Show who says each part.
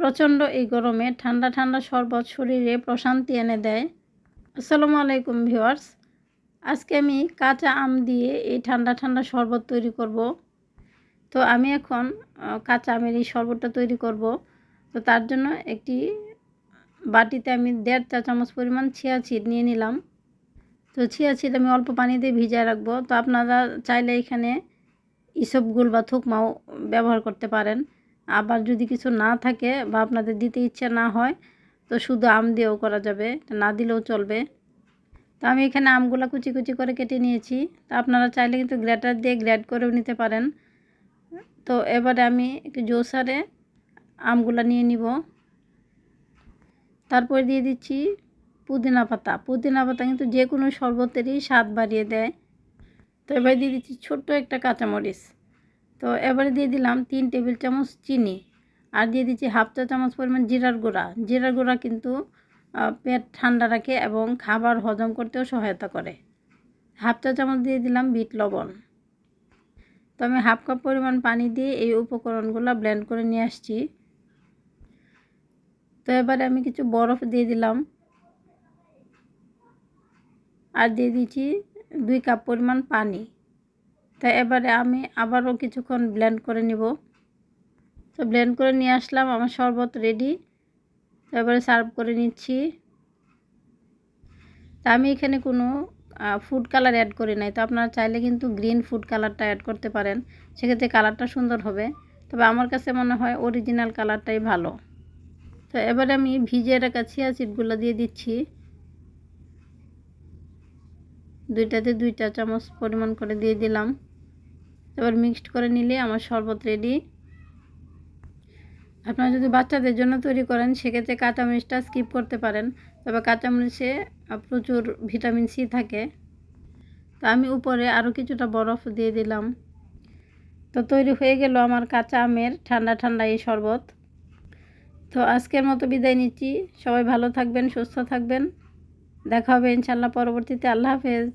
Speaker 1: প্রচণ্ড এই গরমে ঠান্ডা ঠান্ডা শরবত শরীরে প্রশান্তি এনে দেয়। আসসালামু আলাইকুম ভিওয়ার্স আজকে আমি কাঁচা আম দিয়ে এই ঠান্ডা ঠান্ডা শরবত তৈরি করব। তো আমি এখন কাঁচা আমের এই শরবতটা তৈরি করব। তো তার জন্য একটি বাটিতে আমি দেড় চা চামচ পরিমাণ ছিয়া ছিট নিয়ে নিলাম। তো ছিয়া ছিট আমি অল্প পানি দিয়ে ভিজায় রাখব। তো আপনারা চাইলে এখানে ইসবগুল বা থুকমাও ব্যবহার করতে পারেন। আবার যদি কিছু না থাকে বা আপনাদের দিতে ইচ্ছে না হয়, তো শুধু আম দিয়েও করা যাবে, না দিলেও চলবে। তো আমি এখানে আমগুলো কুচি কুচি করে কেটে নিয়েছি। তো আপনারা চাইলে কিন্তু গ্রেটার দিয়ে গ্রেড করেও নিতে পারেন। তো এবারে আমি একটু জোসারে আমগুলো নিয়ে নিব। তারপরে দিয়ে দিচ্ছি পুদিনা পাতা। পুদিনা পাতা কিন্তু যে কোনো শরবতেরই স্বাদ বাড়িয়ে দেয়। তো এবার দিয়ে দিচ্ছি ছোট্ট একটা কাঁচামরিচ। তো এবারে দিয়ে দিলাম তিন টেবিল চামচ চিনি আর দিয়ে দিচ্ছি হাফ চা চামচ পরিমাণ জিরার গুঁড়া। জিরার গুঁড়া কিন্তু পেট ঠান্ডা রাখে এবং খাবার হজম করতেও সহায়তা করে। হাফ চা চামচ দিয়ে দিলাম বিট লবণ। তো আমি হাফ কাপ পরিমাণ পানি দিয়ে এই উপকরণগুলো ব্লেন্ড করে নিয়ে আসছি। তো এবারে আমি কিছু বরফ দিয়ে দিলাম। আর দিয়ে দিচ্ছি দুই কাপ পরিমাণ পানি। তো এবারে আমি আবারও কিছুক্ষণ ব্লেন্ড করে নিব। তো ব্লেন্ড করে নিয়ে আসলাম, আমার শরবত রেডি তো এবারে সার্ভ করে নিচ্ছি। তা আমি এখানে কোনো ফুড কালার অ্যাড করি নাই। তো আপনারা চাইলে কিন্তু গ্রিন ফুড কালারটা অ্যাড করতে পারেন। সেক্ষেত্রে কালারটা সুন্দর হবে। তবে আমার কাছে মনে হয় অরিজিনাল কালারটাই ভালো। তো এবারে আমি ভিজিয়ে রাখা চিয়া সিডগুলো দিয়ে দিচ্ছি। দুইটাতে দুইটা চামচ পরিমাণ করে দিয়ে দিলাম। এবার মিক্সড করে নিলে আমার শরবত রেডি আপনারা যদি বাচ্চাদের জন্য তৈরি করেন, সেক্ষেত্রে কাঁচামরিচটা স্কিপ করতে পারেন। তবে কাঁচামরিচে প্রচুর ভিটামিন সি থাকে। তো আমি উপরে আরও কিছুটা বরফ দিয়ে দিলাম। তো তৈরি হয়ে গেল আমার কাঁচা আমের ঠান্ডা ঠান্ডা এই শরবত। তো আজকের মতো বিদায় নিচ্ছি। সবাই ভালো থাকবেন, সুস্থ থাকবেন। দেখা হবে ইনশাল্লাহ পরবর্তীতে। আল্লাহ হাফেজ।